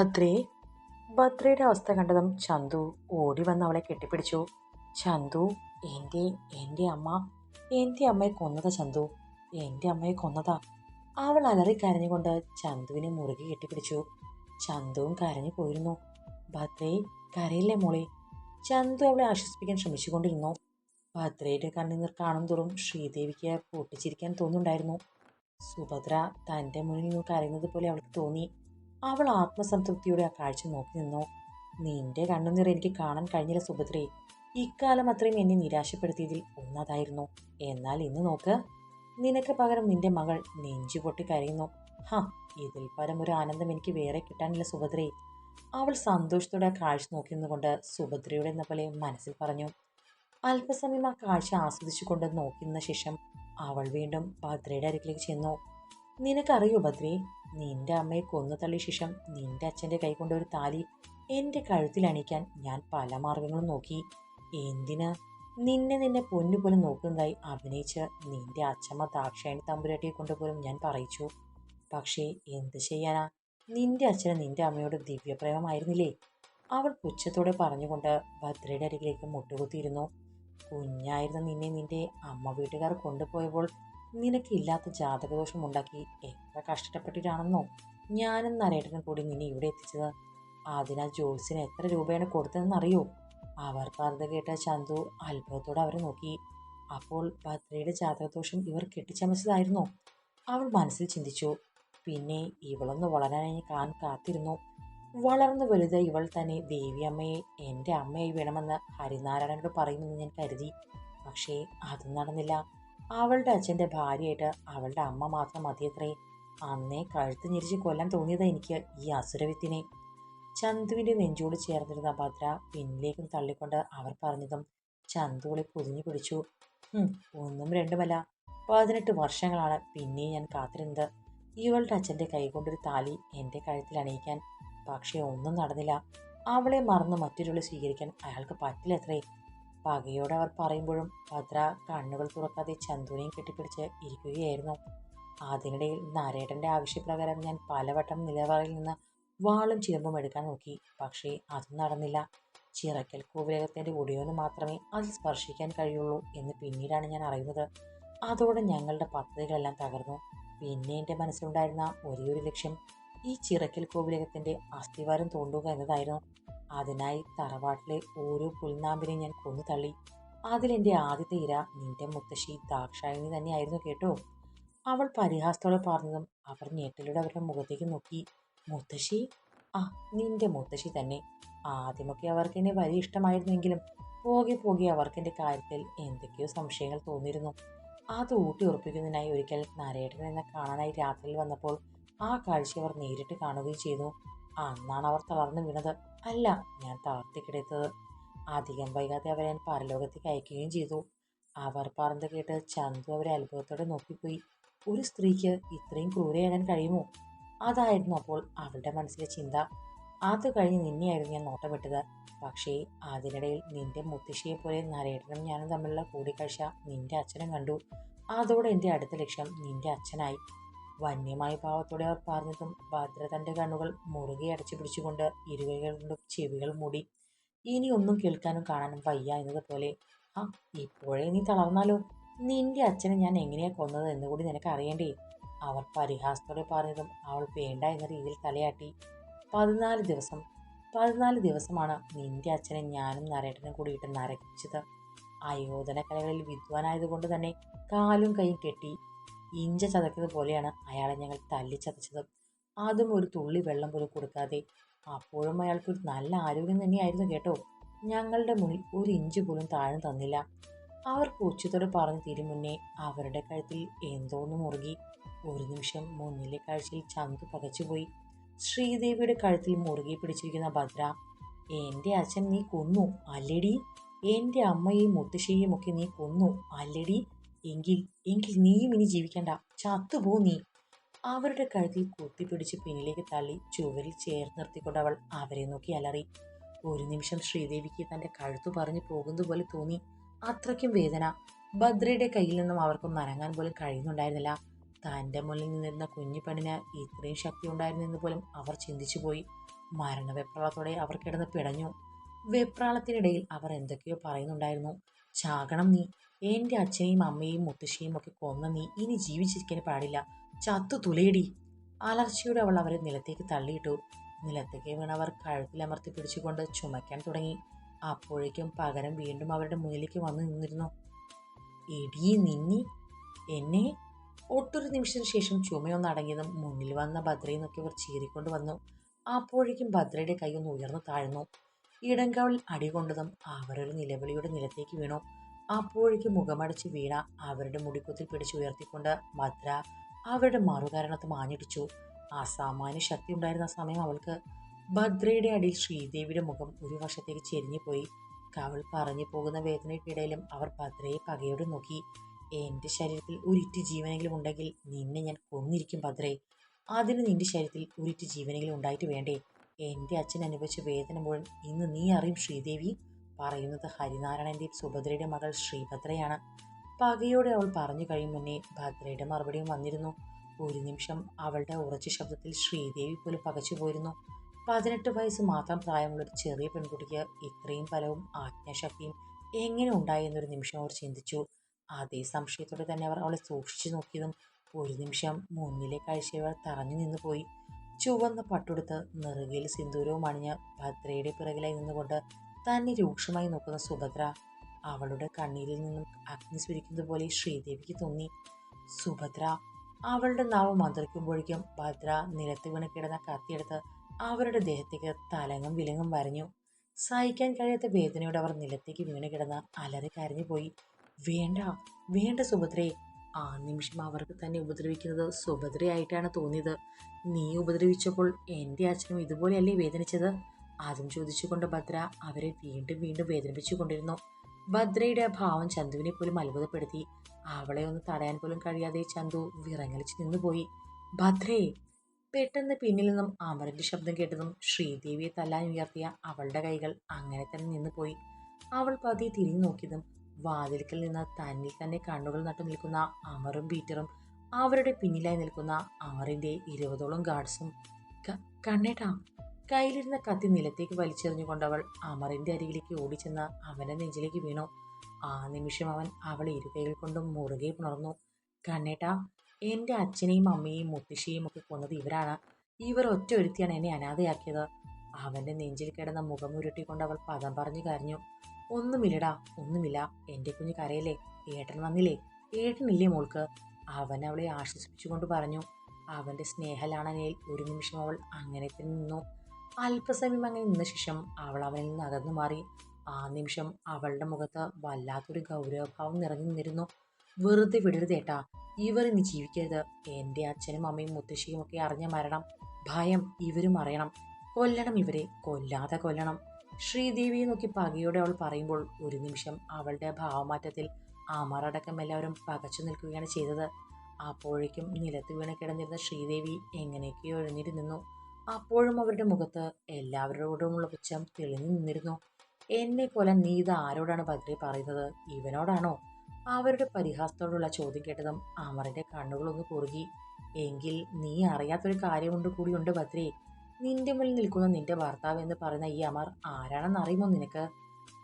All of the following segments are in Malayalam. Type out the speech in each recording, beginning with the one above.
ഭദ്രേ ഭദ്രയുടെ അവസ്ഥ കണ്ടതും ചന്തു ഓടി വന്ന് അവളെ കെട്ടിപ്പിടിച്ചു. ചന്തു എന്റെ എന്റെ അമ്മ? എന്റെ അമ്മയെ കൊന്നതാ ചന്തു? എന്റെ അമ്മയെ കൊന്നതാ? അവൾ അലറി കരഞ്ഞുകൊണ്ട് ചന്തുവിനെ മുറുകെ കെട്ടിപ്പിടിച്ചു. ചന്തുവും കരഞ്ഞു പോയിരുന്നു. ഭദ്രേ കരയില്ലേ മോളെ? ചന്തു അവളെ ആശ്വസിപ്പിക്കാൻ ശ്രമിച്ചുകൊണ്ടിരുന്നു. ഭദ്രയുടെ കണ്ണുനീർ കാണും തോറും ശ്രീദേവിക്ക് പൊട്ടിച്ചിരിക്കാൻ തോന്നുന്നുണ്ടായിരുന്നു. സുഭദ്ര തന്റെ മുന്നിൽ നിന്ന് കരയുന്നത് പോലെ അവൾക്ക് തോന്നി. അവൾ ആത്മസംതൃപ്തിയോടെ ആ കാഴ്ച നോക്കി നിന്നു. നിന്റെ കണ്ണുനീർ എനിക്ക് കാണാൻ കഴിഞ്ഞില്ല സുഭദ്രേ. ഇക്കാലം അത്രയും എന്നെ നിരാശപ്പെടുത്തിയതിൽ ഒന്നതായിരുന്നു. എന്നാൽ ഇന്ന് നോക്ക്. നിനക്ക് പകരം നിന്റെ മകൾ നെഞ്ചു പൊട്ടി കരയുന്നു. ഹ ഇതിൽ പരം ഒരു ആനന്ദം എനിക്ക് വേറെ കിട്ടാനില്ല സുഭദ്രേ. അവൾ സന്തോഷത്തോടെ ആ കാഴ്ച നോക്കി നിന്നുകൊണ്ട് സുഭദ്രയുടെ എന്ന പോലെ മനസ്സിൽ പറഞ്ഞു. അല്പസമയം ആ കാഴ്ച ആസ്വദിച്ചുകൊണ്ട് നോക്കി നിന്ന ശേഷം അവൾ വീണ്ടും ഭദ്രയുടെ അരികിലേക്ക് ചെന്നു. നിനക്കറിയോ ഭദ്രേ? നിന്റെ അമ്മയെ കൊന്നു തള്ളിയ ശേഷം നിന്റെ അച്ഛന്റെ കൈകൊണ്ട് ഒരു താലി എന്റെ കഴുത്തിൽ അണിക്കാൻ ഞാൻ പല മാർഗങ്ങളും നോക്കി. എന്തിന്? നിന്നെ നിന്നെ പൊന്നു പൊന്നുപോലെ നോക്കുന്നതായി അഭിനയിച്ച് നിന്റെ അച്ഛമ്മ ദാക്ഷായണി തമ്പുരാട്ടിയെ കൊണ്ടുപോലും ഞാൻ പറയിച്ചു. പക്ഷേ എന്ത് ചെയ്യാനാ? നിന്റെ അച്ഛന് നിന്റെ അമ്മയോട് ദിവ്യപ്രേമമായിരുന്നില്ലേ? അവൾ പുച്ഛത്തോടെ പറഞ്ഞുകൊണ്ട് ഭദ്രയുടെ അരികിലേക്ക് മുട്ടുകുത്തിയിരുന്നു. കുഞ്ഞായിരുന്ന നിന്നെ നിന്റെ അമ്മ വീട്ടുകാർ കൊണ്ടുപോയപ്പോൾ നിനക്കില്ലാത്ത ജാതകദോഷം ഉണ്ടാക്കി എത്ര കഷ്ടപ്പെട്ടിട്ടാണെന്നോ? ഞാനും നരേട്ടനും കൂടി നിന്നെ ഇവിടെ എത്തിച്ചത്. അതിനാ ജോത്സ്യന് എത്ര രൂപയാണ് കൊടുത്തതെന്നറിയോ? അവർ പറഞ്ഞത് കേട്ട ചന്തു അത്ഭുതത്തോടെ അവരെ നോക്കി. അപ്പോൾ ഭദ്രയുടെ ജാതകദോഷം ഇവർ കെട്ടിച്ചമച്ചതായിരുന്നോ? അവൾ മനസ്സിൽ ചിന്തിച്ചു. പിന്നെ ഇവളൊന്ന് വളരാനായി കാൻ കാത്തിരുന്നു. വളർന്നു വലുത് ഇവൾ തന്നെ ദേവിയമ്മയെ എന്റെ അമ്മയായി വേണമെന്ന് ഹരിനാരായണനോട് പറയുമെന്ന് ഞാൻ കരുതി. പക്ഷേ അതും നടന്നില്ല. അവളുടെ അച്ഛന്റെ ഭാര്യയായിട്ട് അവളുടെ അമ്മ മാത്രം മതിയത്രേ അന്നേ കഴുത്ത് ഞെരിച്ച് കൊല്ലാൻ തോന്നിയതാ എനിക്ക് ഈ അസുരവിത്തിനെ ചന്തുവിന്റെ നെഞ്ചോട് ചേർന്നിരുന്ന ഭദ്ര പിന്നിലേക്കും തള്ളിക്കൊണ്ട് അവർ പറഞ്ഞതും ചന്തുവിളി പൊതിഞ്ഞു പിടിച്ചു. "ഹും, ഒന്നും രണ്ടുമല്ല. പതിനെട്ട് വർഷങ്ങളാണ് പിന്നെ ഞാൻ കാത്തിരുന്നത്. ഇവളുടെ അച്ഛന്റെ കൈകൊണ്ടൊരു താലി എന്റെ കഴുത്തിൽ അണിയിക്കാൻ. പക്ഷേ ഒന്നും നടന്നില്ല. അവളെ മറന്ന് മറ്റൊരാളെ സ്വീകരിക്കാൻ അയാൾക്ക് പറ്റില്ലത്രേ പകയോടെ അവർ പറയുമ്പോഴും ഭദ്ര കണ്ണുകൾ തുറക്കാതെ ചന്തുവിനെയും കെട്ടിപ്പിടിച്ച് ഇരിക്കുകയായിരുന്നു. അതിനിടയിൽ നരേട്ടന്റെ ആവശ്യപ്രകാരം ഞാൻ പലവട്ടം നിലവാറിൽ നിന്ന് വാളും ചിലമ്പും എടുക്കാൻ നോക്കി. പക്ഷേ അതും നടന്നില്ല. ചിറക്കൽ കോവിലകത്തിന്റെ ഒടിയോന് മാത്രമേ അതിൽ സ്പർശിക്കാൻ കഴിയുള്ളൂ എന്ന് പിന്നീടാണ് ഞാൻ അറിയുന്നത്. അതോടെ ഞങ്ങളുടെ പദ്ധതികളെല്ലാം തകർന്നു. പിന്നെ എന്റെ മനസ്സിലുണ്ടായിരുന്ന ഒരേ ഒരു ലക്ഷ്യം ഈ ചിറക്കൽ കോവിലകത്തിന്റെ അസ്ഥിവാരം തോണ്ടുക എന്നതായിരുന്നു. അതിനായി തറവാട്ടിലെ ഓരോ പുൽനാമ്പിനെ ഞാൻ കൊന്നു തള്ളി. അതിലെന്റെ ആദ്യത്തെ ഇര നിന്റെ മുത്തശ്ശി ദാക്ഷായണി തന്നെയായിരുന്നു കേട്ടോ. അവൾ പരിഹാസത്തോടെ പറഞ്ഞതും അവർ ഞെട്ടിലൂടെ അവരുടെ മുഖത്തേക്ക് നോക്കി. മുത്തശ്ശി? ആ നിന്റെ മുത്തശ്ശി തന്നെ. ആദ്യമൊക്കെ അവർക്ക് എന്നെ വലിയ ഇഷ്ടമായിരുന്നെങ്കിലും പോകെ പോകെ അവർക്ക് എന്റെ കാര്യത്തിൽ എന്തൊക്കെയോ സംശയങ്ങൾ തോന്നിയിരുന്നു. അത് ഊട്ടി ഉറപ്പിക്കുന്നതിനായി ഒരിക്കൽ നരേട്ടൻ എന്നെ കാണാനായി രാത്രിയിൽ വന്നപ്പോൾ ആ കാഴ്ച അവർ നേരിട്ട് കാണുകയും ചെയ്തു. അന്നാണ് അവർ തളർന്നു വീണത്. അല്ല ഞാൻ തളർത്തിക്കിടത്തത്. അധികം വൈകാതെ അവരെ ഞാൻ പരലോകത്തേക്ക് അയക്കുകയും ചെയ്തു. അവർ പറഞ്ഞത് കേട്ട് ചന്തു അവരെ അത്ഭുതത്തോടെ നോക്കിപ്പോയി. ഒരു സ്ത്രീക്ക് ഇത്രയും ക്രൂരയാകാൻ കഴിയുമോ? അതായിരുന്നു അപ്പോൾ അവളുടെ മനസ്സിലെ ചിന്ത. അത് കഴിഞ്ഞ് നിന്നെയായിരുന്നു ഞാൻ നോട്ടമിട്ടത് പക്ഷേ അതിനിടയിൽ നിന്റെ മുത്തശ്ശിയെ പോലെ നരേട്ടനും ഞാനും തമ്മിലുള്ള കൂടിക്കാഴ്ച നിന്റെ അച്ഛനും കണ്ടു. അതോടെ എന്റെ അടുത്ത ലക്ഷ്യം നിന്റെ അച്ഛനായി. വന്യമായ ഭാവത്തോടെ അവർ പറഞ്ഞതും ഭദ്ര തന്റെ കണ്ണുകൾ മുറുകെ അടച്ചു പിടിച്ചുകൊണ്ട് ഇരുകൈകൾ കൊണ്ട് ചെവികൾ മൂടി. ഇനി ഒന്നും കേൾക്കാനും കാണാനും വയ്യ എന്നതുപോലെ ആ ഇപ്പോഴേ നീ തളർന്നാലോ? നിന്റെ അച്ഛനെ ഞാൻ എങ്ങനെയാ കൊന്നത് എന്നുകൂടി നിനക്ക് അറിയണ്ടേ? അവർ പരിഹാസത്തോടെ പറഞ്ഞതും അവൾ വേണ്ട എന്ന രീതിയിൽ തലയാട്ടി. പതിനാല് ദിവസം പതിനാല് ദിവസമാണ് നിന്റെ അച്ഛനെ ഞാനും നരേട്ടനും കൂടിയിട്ട് നരകിച്ചത് അയോധന കലകളിൽ വിദ്വാനായതുകൊണ്ട് തന്നെ കാലും കൈയും കെട്ടി ഇഞ്ച ചതക്കുന്നത് പോലെയാണ് അയാളെ ഞങ്ങൾ തല്ലിച്ചതച്ചത് അതും ഒരു തുള്ളി വെള്ളം പോലും കൊടുക്കാതെ. അപ്പോഴും അയാൾക്ക് ഒരു നല്ല ആരോഗ്യം തന്നെയായിരുന്നു കേട്ടോ. ഞങ്ങളുടെ മുന്നിൽ ഒരു ഇഞ്ച് പോലും താഴ്ന്നു തന്നില്ല. അവർ പൂച്ചത്തോട് പറഞ്ഞു തീരും മുന്നേ അവരുടെ കഴുത്തിൽ എന്തോന്ന് മുറുകി. ഒരു നിമിഷം മുന്നിലെ കാഴ്ചയിൽ ചന്തു പകച്ചുപോയി ശ്രീദേവിയുടെ കഴുത്തിൽ മുറുകി പിടിച്ചിരിക്കുന്ന ഭദ്ര എന്റെ അച്ഛൻ നീ കൊന്നു അല്ലെടി? എന്റെ അമ്മയെയും മുത്തശ്ശിയെയും ഒക്കെ നീ കൊന്നു അല്ലെടി? എങ്കിൽ എങ്കിൽ നീയും ഇനി ജീവിക്കണ്ട. ചത്തുപോ നീ. അവരുടെ കഴുത്തിൽ കുത്തിപ്പിടിച്ച് പിന്നിലേക്ക് തള്ളി ചുവരിൽ ചേർത്ത് നിർത്തിക്കൊണ്ട് അവൾ അവരെ നോക്കി അലറി. ഒരു നിമിഷം ശ്രീദേവിക്ക് തന്റെ കഴുത്തു പറഞ്ഞു പോകുന്നത് പോലെ തോന്നി. അത്രയ്ക്കും വേദന. ഭദ്രയുടെ കയ്യിൽ നിന്നും അവർക്കും നനങ്ങാൻ പോലും കഴിയുന്നുണ്ടായിരുന്നില്ല. തന്റെ മുന്നിൽ നിന്നിരുന്ന കുഞ്ഞു പെണ്ണിന് ഇത്രയും ശക്തി ഉണ്ടായിരുന്നെന്ന് പോലും അവർ ചിന്തിച്ചു പോയി മരണവെപ്രളത്തോടെ അവർ കിടന്ന് പിടഞ്ഞു. വെപ്രാളത്തിനിടയിൽ അവർ എന്തൊക്കെയോ പറയുന്നുണ്ടായിരുന്നു. ചാകണം നീ. എന്റെ അച്ഛനെയും അമ്മയും മുത്തശ്ശിയും ഒക്കെ കൊന്ന നീ. ഇനി ജീവിച്ചിരിക്കാൻ പാടില്ല. ചത്തു തുലയിടി അലർച്ചയോടെ അവൾ അവരെ നിലത്തേക്ക് തള്ളിയിട്ടു. നിലത്തേക്ക് വീണവർ കഴുത്തിലമർത്തി പിടിച്ചുകൊണ്ട് ചുമയ്ക്കാൻ തുടങ്ങി. അപ്പോഴേക്കും പകരം വീണ്ടും അവരുടെ മുന്നിലേക്ക് വന്നു നിന്നിരുന്നു. ഇടി നിന്നി. എന്നെ? ഒട്ടൊരു നിമിഷത്തിന് ശേഷം ചുമയൊന്ന് അടങ്ങിയതും മുന്നിൽ വന്ന ഭദ്രയിൽ നിന്നൊക്കെ അവർ ചീറിക്കൊണ്ട് വന്നു. അപ്പോഴേക്കും ഭദ്രയുടെ കൈ ഒന്ന് ഉയർന്നു താഴ്ന്നു. ഇടങ്കവളിൽ അടികൊണ്ടതും അവരൊരു നിലവിളിയുടെ നിലത്തേക്ക് വീണു. അപ്പോഴേക്ക് മുഖമടച്ച് വീണ അവരുടെ മുടിക്കുത്തിൽ പിടിച്ചു ഉയർത്തിക്കൊണ്ട് ഭദ്ര അവരുടെ മറുകാരണത്ത് മാഞ്ഞിടിച്ചു. അസാമാന്യ ശക്തി ഉണ്ടായിരുന്ന സമയം അവൾക്ക്. ഭദ്രയുടെ അടിയിൽ ശ്രീദേവിയുടെ മുഖം ഒരു വശത്തേക്ക് ചെരിഞ്ഞു പോയി കവൾ പറഞ്ഞു പോകുന്ന വേദനയ്ക്കിടയിലും അവർ ഭദ്രയെ പകയോടെ നോക്കി. എന്റെ ശരീരത്തിൽ ഒരിറ്റ് ജീവനെങ്കിലും ഉണ്ടെങ്കിൽ നിന്നെ ഞാൻ കൊന്നിരിക്കും ഭദ്രേ. അതിന് നിന്റെ ശരീരത്തിൽ ഒരിറ്റ് ജീവനെങ്കിലും ഉണ്ടായിട്ട് വേണ്ടേ? എന്റെ അച്ഛൻ അനുഭവിച്ച വേദന മുഴുവൻ ഇന്ന് നീ അറിയും ശ്രീദേവി പറയുന്നത് ഹരിനാരായണന്റെ സുഭദ്രയുടെ മകൾ ശ്രീഭദ്രയാണ്. പകയോടെ അവൾ പറഞ്ഞു കഴിയും മുന്നേ ഭദ്രയുടെ മറുപടിയും വന്നിരുന്നു. ഒരു നിമിഷം അവളുടെ ഉറച്ച ശബ്ദത്തിൽ ശ്രീദേവി പോലും പകച്ചു പോയിരുന്നു. പതിനെട്ട് വയസ്സ് മാത്രം പ്രായമുള്ള ഒരു ചെറിയ പെൺകുട്ടിക്ക് ഇത്രയും ഫലവും ആജ്ഞാശക്തിയും എങ്ങനെ ഉണ്ടായി എന്നൊരു നിമിഷം അവർ ചിന്തിച്ചു. അതേ സംശയത്തോടെ തന്നെ അവർ അവളെ സൂക്ഷിച്ചു നോക്കിയതും ഒരു നിമിഷം മുന്നിലെ കാഴ്ചയവർ തറഞ്ഞു നിന്നു പോയി ചുവന്ന പട്ടുടുത്ത് നെറുകയിൽ സിന്ദൂരവും അണിഞ്ഞ് ഭദ്രയുടെ പിറകിലായി നിന്നുകൊണ്ട് തന്നെ രൂക്ഷമായി നോക്കുന്ന സുഭദ്ര അവളുടെ കണ്ണീരിൽ നിന്നും അഗ്നി സ്വരിക്കുന്നത് പോലെ ശ്രീദേവിക്ക് തോന്നി. സുഭദ്ര അവളുടെ നാവ് മന്ത്രിക്കുമ്പോഴേക്കും ഭദ്ര നിലത്ത് വീണ് കിടന്ന കത്തിയെടുത്ത് അവരുടെ ദേഹത്തേക്ക് തലങ്ങും വിലങ്ങും വരഞ്ഞു. സഹിക്കാൻ കഴിയാത്ത വേദനയോടെ അവർ നിലത്തേക്ക് വീണ് കിടന്ന് അലറി കരഞ്ഞുപോയി. വേണ്ട വേണ്ട സുഭദ്രയെ ആ നിമിഷം അവർക്ക് തന്നെ ഉപദ്രവിക്കുന്നത് സുഭദ്രയായിട്ടാണ് തോന്നിയത്. നീ ഉപദ്രവിച്ചപ്പോൾ എന്റെ അച്ഛനും ഇതുപോലെയല്ലേ വേദനിച്ചത്? അതും ചോദിച്ചുകൊണ്ട് ഭദ്ര അവരെ വീണ്ടും വീണ്ടും വേദനിപ്പിച്ചുകൊണ്ടിരുന്നു. ഭദ്രയുടെ ഭാവം ചന്തുവിനെ പോലും അത്ഭുതപ്പെടുത്തി. അവളെ ഒന്ന് തടയാൻ പോലും കഴിയാതെ ചന്തു വിറങ്ങലിച്ച് നിന്നുപോയി. ഭദ്രേ! പെട്ടെന്ന് പിന്നിൽ നിന്നും അമറിന്റെ ശബ്ദം കേട്ടതും ശ്രീദേവിയെ തല്ലാൻ ഉയർത്തിയ അവളുടെ കൈകൾ അങ്ങനെ തന്നെ നിന്നുപോയി. അവൾ പതിയെ തിരിഞ്ഞു നോക്കിയതും വാതിൽക്കൽ നിന്ന് തന്നിൽ തന്നെ കണ്ണുകൾ നട്ടു നിൽക്കുന്ന അമറും പീറ്ററും അവരുടെ പിന്നിലായി നിൽക്കുന്ന ആറിന്റെ ഇരുപതോളം ഗാർഡ്സും കണ്ണേട്ടാ കയ്യിലിരുന്ന കത്തി നിലത്തേക്ക് വലിച്ചെറിഞ്ഞുകൊണ്ടവൾ അവൾ അമറിന്റെ അരികിലേക്ക് ഓടിച്ചെന്ന് അവന്റെ നെഞ്ചിലേക്ക് വീണു. ആ നിമിഷം അവൻ അവളെ ഇരുകൈകൾ കൊണ്ടും മുറുകെ പുണർന്നു. കണ്ണേട്ടാ എന്റെ അച്ഛനെയും അമ്മയെയും മുത്തശ്ശിയും ഒക്കെ കൊന്നത് ഇവരാണ്. ഇവർ ഒറ്റ ഒരുത്തിയാണ് എന്നെ അനാഥയാക്കിയത്. അവന്റെ നെഞ്ചിൽ കിടന്ന മുഖം ഉരുട്ടിക്കൊണ്ട് അവൾ പദം പറഞ്ഞു കരഞ്ഞു. ഒന്നുമില്ലടാ ഒന്നുമില്ല. എന്റെ കുഞ്ഞ് കരയല്ലേ? ഏട്ടൻ വന്നില്ലേ? ഏട്ടനില്ലേ മോൾക്ക്? അവൻ അവളെ ആശ്വസിപ്പിച്ചുകൊണ്ട് പറഞ്ഞു. അവന്റെ സ്നേഹലാണനയിൽ ഒരു നിമിഷം അവൾ അങ്ങനെ തന്നെ നിന്നു. അല്പസമയം അങ്ങനെ നിന്ന ശേഷം അവൾ അവനിൽ നിന്ന് അകന്നു മാറി. ആ നിമിഷം അവളുടെ മുഖത്ത് വല്ലാത്തൊരു ഗൗരവഭാവം നിറഞ്ഞു നിന്നിരുന്നു. വെറുതെ വിടരുതേട്ടാ ഇവർ ഇനി ജീവിക്കരുത്. എന്റെ അച്ഛനും അമ്മയും മുത്തശ്ശിയും ഒക്കെ അറിഞ്ഞ മരണം. ഭയം ഇവരും അറിയണം. കൊല്ലണം ഇവരെ. കൊല്ലാതെ കൊല്ലണം. ശ്രീദേവിയെ നോക്കി പകയോടെ അവൾ പറയുമ്പോൾ ഒരു നിമിഷം അവളുടെ ഭാവമാറ്റത്തിൽ ആമാറടക്കം എല്ലാവരും പകച്ചു നിൽക്കുകയാണ് ചെയ്തത്. അപ്പോഴേക്കും നിലത്ത് വീണ് കിടന്നിരുന്ന ശ്രീദേവി എങ്ങനെയൊക്കെയോ എഴുന്നേറ്റ് നിന്നു. അപ്പോഴും അവരുടെ മുഖത്ത് എല്ലാവരോടുമുള്ള പുച്ഛം തെളിഞ്ഞു നിന്നിരുന്നു. എന്നെ പോലെ നീ ഇത് ആരോടാണ് ഭദ്രേ പറയുന്നത്? ഇവനോടാണോ? അവരുടെ പരിഹാസത്തോടുള്ള ചോദ്യം കേട്ടതും അമറിന്റെ കണ്ണുകളൊന്ന് കുറുകി എങ്കിൽ നീ അറിയാത്തൊരു കാര്യമുണ്ട് കൂടിയുണ്ട് ഭദ്രേ. നിന്റെ മുന്നിൽ നിൽക്കുന്ന നിന്റെ ഭർത്താവ് എന്ന് പറയുന്ന ഈ അമർ ആരാണെന്ന് അറിയുമോ നിനക്ക്?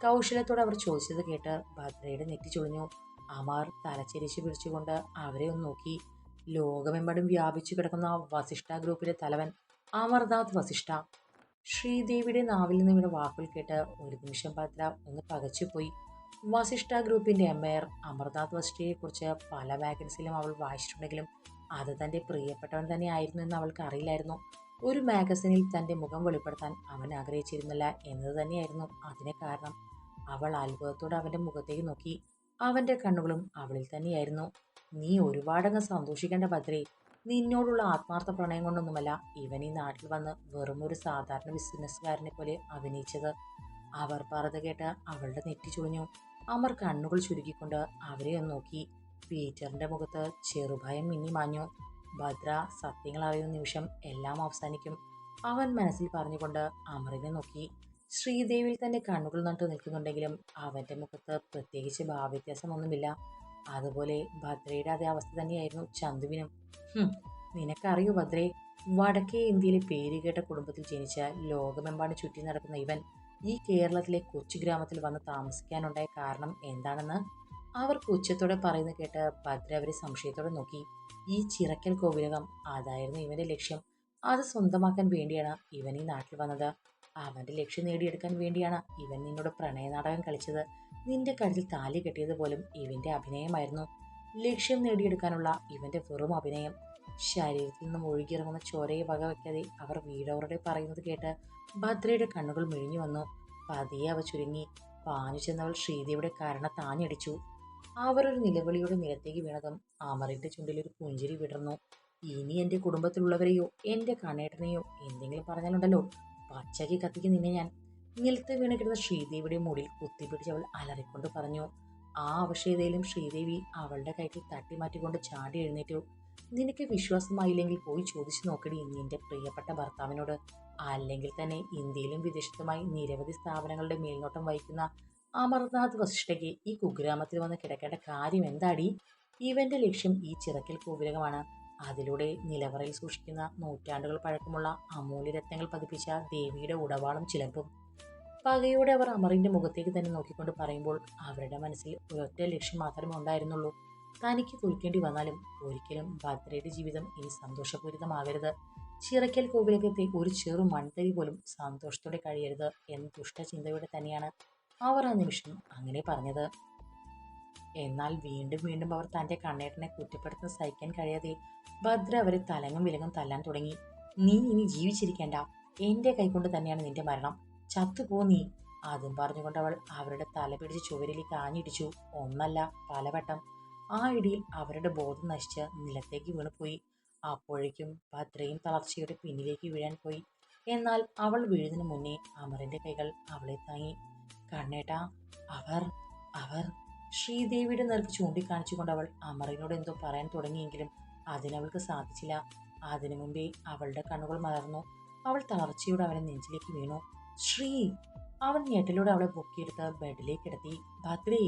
കൗശലത്തോടെ അവർ ചോദിച്ചത് കേട്ട് ഭദ്രയുടെ നെറ്റി ചൊളിഞ്ഞു. അമർ തലച്ചിരിച്ച് പിടിച്ചുകൊണ്ട് അവരെ ഒന്ന് നോക്കി. ലോകമെമ്പാടും വ്യാപിച്ചു കിടക്കുന്ന വസിഷ്ഠ ഗ്രൂപ്പിലെ തലവൻ അമർനാഥ് വസിഷ്ഠ. ശ്രീദേവിയുടെ നാവിൽ നിന്ന് ഇവിടെ വാക്കുകൾ കേട്ട് ഒരു നിമിഷം ഭദ്ര ഒന്ന് പകച്ചുപോയി. വസിഷ്ഠ ഗ്രൂപ്പിന്റെ എംപയർ അമർനാഥ് വസിഷ്ഠയെക്കുറിച്ച് പല വാക്കൻസിലും അവൾ വായിച്ചിട്ടുണ്ടെങ്കിലും അത് തന്റെ പ്രിയപ്പെട്ടവൻ തന്നെ ആയിരുന്നു എന്ന് അവൾക്ക് അറിയില്ലായിരുന്നു. ഒരു മാഗസിനിൽ തന്റെ മുഖം വെളിപ്പെടുത്താൻ അവൻ ആഗ്രഹിച്ചിരുന്നില്ല എന്നത് തന്നെയായിരുന്നു അതിന് കാരണം. അവൾ അത്ഭുതത്തോടെ അവന്റെ മുഖത്തേക്ക് നോക്കി. അവന്റെ കണ്ണുകളും അവളിൽ തന്നെയായിരുന്നു. നീ ഒരുപാടങ്ങ് സന്തോഷിക്കേണ്ട ഭദ്രേ. നിന്നോടുള്ള ആത്മാർത്ഥ പ്രണയം കൊണ്ടൊന്നുമല്ല ഇവൻ ഈ നാട്ടിൽ വന്ന് വെറും ഒരു സാധാരണ ബിസിനസ്സുകാരനെ പോലെ അഭിനയിച്ചത്. അവർ പറത് കേട്ട് അവളുടെ നെറ്റി ചുളിഞ്ഞു. അമർ കണ്ണുകൾ ചുരുക്കിക്കൊണ്ട് അവരെ നോക്കി. പീറ്ററിന്റെ മുഖത്ത് ചെറുഭയം മിന്നി മാഞ്ഞു ഭദ്ര സത്യങ്ങൾ അറിയുന്ന നിമിഷം എല്ലാം അവസാനിക്കും. അവൻ മനസ്സിൽ പറഞ്ഞുകൊണ്ട് അമറിനെ നോക്കി. ശ്രീദേവിയിൽ തന്റെ കണ്ണുകൾ നട്ടു നിൽക്കുന്നുണ്ടെങ്കിലും അവന്റെ മുഖത്ത് പ്രത്യേകിച്ച് ഭാവവ്യത്യാസമൊന്നുമില്ല. അതുപോലെ ഭദ്രയുടെ അതേ അവസ്ഥ തന്നെയായിരുന്നു ചന്തുവിനും. നിനക്കറിയൂ ഭദ്രേ വടക്കേ ഇന്ത്യയിലെ പേരുകേട്ട കുടുംബത്തിൽ ജനിച്ച ലോകമെമ്പാടും ചുറ്റി നടക്കുന്ന ഇവൻ ഈ കേരളത്തിലെ കൊച്ചു ഗ്രാമത്തിൽ വന്ന് താമസിക്കാനുണ്ടായ കാരണം എന്താണെന്ന് അവർ ഉച്ചത്തോടെ പറയുന്നത് കേട്ട് ഭദ്ര അവരെ സംശയത്തോടെ നോക്കി. ഈ ചിറക്കൽ കോവിലകം അതായിരുന്നു ഇവന്റെ ലക്ഷ്യം. അത് സ്വന്തമാക്കാൻ വേണ്ടിയാണ് ഇവൻ ഈ നാട്ടിൽ വന്നത്. അവന്റെ ലക്ഷ്യം നേടിയെടുക്കാൻ വേണ്ടിയാണ് ഇവൻ നിന്നോട് പ്രണയനാടകം കളിച്ചത്. നിന്റെ കഴുത്തിൽ താലി കെട്ടിയത് പോലും ഇവന്റെ അഭിനയമായിരുന്നു. ലക്ഷ്യം നേടിയെടുക്കാനുള്ള ഇവന്റെ വെറും അഭിനയം. ശരീരത്തിൽ നിന്നും ഒഴുകിയിറങ്ങുന്ന ചോരയെ വകവയ്ക്കാതെ അവർ വീടവരുടെ പറയുന്നത് കേട്ട് ഭദ്രയുടെ കണ്ണുകൾ മിഴിഞ്ഞു വന്നു. പതിയെ അവ ചുരുങ്ങി. പാഞ്ഞു ചെന്നവൾ ശ്രീദേവിയുടെ കാരണ താഞ്ഞടിച്ചു. അവർ ഒരു നിലവിളിയുടെ നിലത്തേക്ക് വീണതും ആമറിന്റെ ചുണ്ടിൽ ഒരു പുഞ്ചിരി വിടർന്നു. ഇനി എന്റെ കുടുംബത്തിലുള്ളവരെയോ എന്റെ കണ്ണേട്ടനെയോ എന്തെങ്കിലും പറഞ്ഞാലുണ്ടല്ലോ. പച്ചയ്ക്ക് കത്തിക്ക് നിന്നെ ഞാൻ. നിലത്ത് വീണ് കിടന്ന ശ്രീദേവിയുടെ മുടിയിൽ കുത്തിപ്പിടിച്ച് അവൾ അലറിക്കൊണ്ട് പറഞ്ഞു ആ അവശയതയിലും ശ്രീദേവി അവളുടെ കൈക്കിൽ തട്ടി മാറ്റിക്കൊണ്ട് ചാടി എഴുന്നേറ്റു. നിനക്ക് വിശ്വാസമായില്ലെങ്കിൽ പോയി ചോദിച്ചു നോക്കടി നിന്റെ പ്രിയപ്പെട്ട ഭർത്താവിനോട്. അല്ലെങ്കിൽ തന്നെ ഇന്ത്യയിലും വിദേശത്തുമായി നിരവധി സ്ഥാപനങ്ങളുടെ മേൽനോട്ടം വഹിക്കുന്ന അമർനാഥ് വസിഷ്ഠയ്ക്ക് ഈ കുഗ്രാമത്തിൽ വന്ന് കിടക്കേണ്ട കാര്യം എന്താടി? ഇവന്റെ ലക്ഷ്യം ഈ ചിറക്കൽ കോവിലകമാണ് അതിലൂടെ നിലവറയിൽ സൂക്ഷിക്കുന്ന നൂറ്റാണ്ടുകൾ പഴക്കമുള്ള അമൂല്യരത്നങ്ങൾ പതിപ്പിച്ച ദേവിയുടെ ഉടവാളും ചിലമ്പും. പകയോടെ അവർ അമറിന്റെ മുഖത്തേക്ക് തന്നെ നോക്കിക്കൊണ്ട് പറയുമ്പോൾ അവരുടെ മനസ്സിൽ ഒരൊറ്റ ലക്ഷ്യം മാത്രമേ ഉണ്ടായിരുന്നുള്ളൂ. തനിക്ക് തോൽക്കേണ്ടി വന്നാലും ഒരിക്കലും ഭദ്രയുടെ ജീവിതം ഇനി സന്തോഷപൂരിതമാകരുത്. ചിറക്കൽ കോവിലകത്തെ ഒരു ചെറു മൺതരി പോലും സന്തോഷത്തോടെ കഴിയരുത് എന്ന ദുഷ്ടചിന്തയോടെ തന്നെയാണ് അവർ നിമിഷം. അങ്ങനെ പറഞ്ഞത്. എന്നാൽ വീണ്ടും വീണ്ടും അവർ തന്റെ കണ്ണേട്ടനെ കുറ്റപ്പെടുത്തുന്ന സഹിക്കാൻ കഴിയാതെ ഭദ്ര അവരെ തലങ്ങും വിലങ്ങും തല്ലാൻ തുടങ്ങി. നീ ഇനി ജീവിച്ചിരിക്കേണ്ട. എന്റെ കൈകൊണ്ട് തന്നെയാണ് നിന്റെ മരണം. ചത്തുപോ നീ. അതും പറഞ്ഞുകൊണ്ട് അവൾ അവരുടെ തല പിടിച്ച് ചുവരിലേക്ക് ആഞ്ഞിടിച്ചു. ഒന്നല്ല പലവട്ടം. ആ ഇടിയിൽ അവരുടെ ബോധം നശിച്ച് നിലത്തേക്ക് വീണുപോയി. അപ്പോഴേക്കും ഭദ്രയും തളർച്ചയുടെ പിന്നിലേക്ക് വീഴാൻ പോയി. എന്നാൽ അവൾ വീഴുന്നതിന് മുന്നേ അമറിന്റെ കൈകൾ അവളെ താങ്ങി. കണ്ണേട്ടാ അവർ അവർ ശ്രീദേവിയുടെ നേർക്ക് ചൂണ്ടിക്കാണിച്ചുകൊണ്ട് അവൾ അമറിനോട് എന്തോ പറയാൻ തുടങ്ങിയെങ്കിലും അതിനവൾക്ക് സാധിച്ചില്ല. അതിനു മുമ്പേ അവളുടെ കണ്ണുകൾ മലർന്നു. അവൾ തളർച്ചയോടെ അവനെ നെഞ്ചിലേക്ക് വീണു. ശ്രീ അവൻ ഞെട്ടിലൂടെ അവളെ പൊക്കിയെടുത്ത് ബെഡിലേക്ക് കിടത്തി. ഭദ്രേ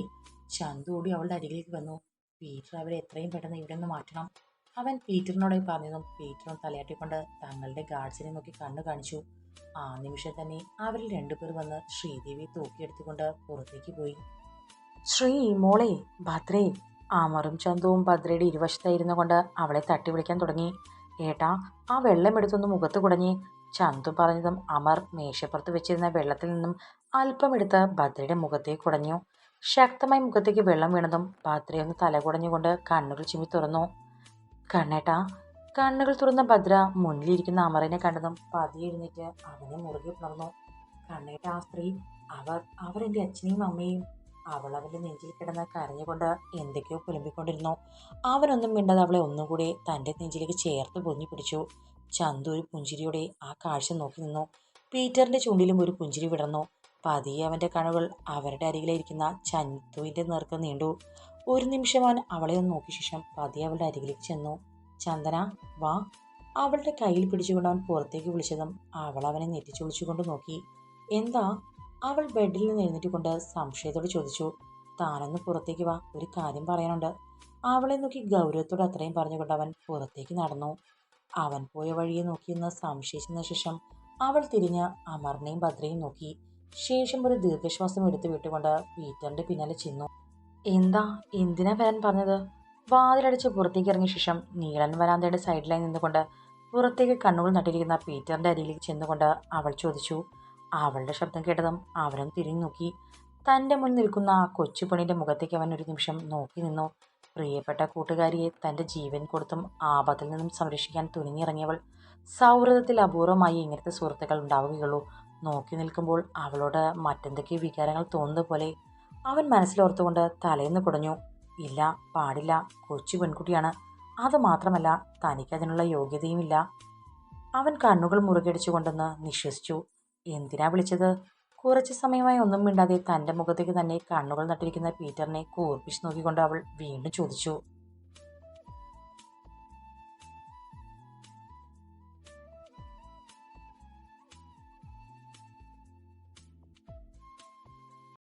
ചന്തോടി അവളുടെ അരികിലേക്ക് വന്നു. പീറ്റർ അവരെ എത്രയും പെട്ടെന്ന് ഇവിടെ നിന്ന് മാറ്റണം. അവൻ പീറ്ററിനോടായി പറഞ്ഞതും പീറ്ററും തലയാട്ടിക്കൊണ്ട് തങ്ങളുടെ ഗാർഡ്സിനെ നോക്കി കണ്ണു കാണിച്ചു. ആ നിമിഷം തന്നെ അവരിൽ രണ്ടുപേർ വന്ന് ശ്രീദേവി തൂക്കിയെടുത്തുകൊണ്ട് പുറത്തേക്ക് പോയി. ശ്രീ മോളെ ഭദ്രേ അമറും ചന്തുവും ഭദ്രയുടെ ഇരുവശത്തായിരുന്നു കൊണ്ട് അവളെ തട്ടി വിളിക്കാൻ തുടങ്ങി. ഏട്ടാ ആ വെള്ളം എടുത്തൊന്ന് മുഖത്ത് കുടഞ്ഞി. ചന്തു പറഞ്ഞതും അമർ മേശപ്പുറത്ത് വെച്ചിരുന്ന വെള്ളത്തിൽ നിന്നും അല്പം എടുത്ത് ഭദ്രയുടെ മുഖത്തേക്ക് കുടഞ്ഞു. ശക്തമായി മുഖത്തേക്ക് വെള്ളം വീണതും ഭദ്രയൊന്ന് തല കുടഞ്ഞുകൊണ്ട് കണ്ണുകൾ ചിമ്മി തുറന്നു. കണ്ണേട്ടാ കണ്ണുകൾ തുറന്ന ഭദ്ര മുന്നിലിരിക്കുന്ന അമറിനെ കണ്ടതും പതിയെ എഴുന്നേറ്റ് അവനെ മുറുകെ പുണർന്നു. കണ്ണേട്ട ആ സ്ത്രീ അവർ എന്റെ അച്ഛനെയും അമ്മയും അവൾ അവന്റെ നെഞ്ചിൽ കിടന്ന് കരഞ്ഞുകൊണ്ട് എന്തൊക്കെയോ പുലമ്പിക്കൊണ്ടിരുന്നു അവനൊന്നും മിണ്ടാതെ അവളെ ഒന്നുകൂടി തന്റെ നെഞ്ചിലേക്ക് ചേർത്ത് പൊങ്ങി പിടിച്ചു. ചന്തു ഒരു പുഞ്ചിരിയോടെ ആ കാഴ്ച നോക്കി നിന്നു. പീറ്ററിന്റെ ചുണ്ടിലും ഒരു പുഞ്ചിരി വിടർന്നു. പതിയെ അവന്റെ കണുകൾ അവരുടെ അരികിലിരിക്കുന്ന ചന്തുവിന്റെ നേർക്ക് നീണ്ടു. ഒരു നിമിഷം അവൻ അവളെ ഒന്ന് നോക്കിയ ശേഷം പതിയെ അവളുടെ അരികിലേക്ക് ചെന്നു. ചന്ദന വാ. അവളുടെ കയ്യിൽ പിടിച്ചുകൊണ്ട് അവൻ പുറത്തേക്ക് വിളിച്ചതും അവൾ അവനെ നെറ്റിച്ചു വിളിച്ചുകൊണ്ട് നോക്കി. എന്താ? അവൾ ബെഡിൽ നിന്ന് എഴുന്നേറ്റ് കൊണ്ട് സംശയത്തോട് ചോദിച്ചു. താനൊന്ന് പുറത്തേക്ക് വാ ഒരു കാര്യം പറയാനുണ്ട്. അവളെ നോക്കി ഗൗരവത്തോട് അത്രയും പറഞ്ഞുകൊണ്ട് അവൻ പുറത്തേക്ക് നടന്നു. അവൻ പോയ വഴിയെ നോക്കിയെന്ന് സംശയിച്ചതിന് ശേഷം അവൾ തിരിഞ്ഞ് അമറിനെയും ഭദ്രയും നോക്കി. ശേഷം ഒരു ദീർഘശ്വാസം എടുത്തു വിട്ടുകൊണ്ട് പീറ്ററിന്റെ പിന്നാലെ ചെന്നു. എന്താ? എന്തിനാ വരാൻ പറഞ്ഞത്? വാതിലടച്ച് പുറത്തേക്ക് ഇറങ്ങിയ ശേഷം നീളൻ വരാന്തയുടെ സൈഡിലായി നിന്നുകൊണ്ട് പുറത്തേക്ക് കണ്ണുകൾ നട്ടിരിക്കുന്ന പീറ്ററിന്റെ അരികിലേക്ക് ചെന്നുകൊണ്ട് അവൾ ചോദിച്ചു അവളുടെ ശബ്ദം കേട്ടതും അവനും തിരിഞ്ഞു നോക്കി. തന്റെ മുന്നിൽ നിൽക്കുന്ന ആ കൊച്ചുപണിയുടെ മുഖത്തേക്ക് അവൻ ഒരു നിമിഷം നോക്കി നിന്നു. പ്രിയപ്പെട്ട കൂട്ടുകാരിയെ തന്റെ ജീവൻ കൊടുത്തും ആപത്തിൽ നിന്നും സംരക്ഷിക്കാൻ തുനിഞ്ഞിറങ്ങിയവൾ സൗഹൃദത്തിൽ അപൂർവമായി ഇങ്ങനത്തെ സുഹൃത്തുക്കൾ ഉണ്ടാവുകയുള്ളൂ. നോക്കി നിൽക്കുമ്പോൾ അവളോട് മറ്റെന്തൊക്കെയോ വികാരങ്ങൾ തോന്നുന്നത് പോലെ അവൻ മനസ്സിലോർത്തുകൊണ്ട് തലേന്ന് കുടഞ്ഞു. ഇല്ല പാടില്ല കൊച്ചു പെൺകുട്ടിയാണ്. അത് മാത്രമല്ല തനിക്കതിനുള്ള യോഗ്യതയുമില്ല. അവൻ കണ്ണുകൾ മുറുകടിച്ചുകൊണ്ടെന്ന് നിശ്വസിച്ചു. എന്തിനാ വിളിച്ചത്? കുറച്ച് സമയമായി ഒന്നും മിണ്ടാതെ തന്റെ മുഖത്തേക്ക് തന്നെ കണ്ണുകൾ നട്ടിരിക്കുന്ന പീറ്ററിനെ കൂർപ്പിച്ച് നോക്കിക്കൊണ്ട് അവൾ വീണ്ടും ചോദിച്ചു.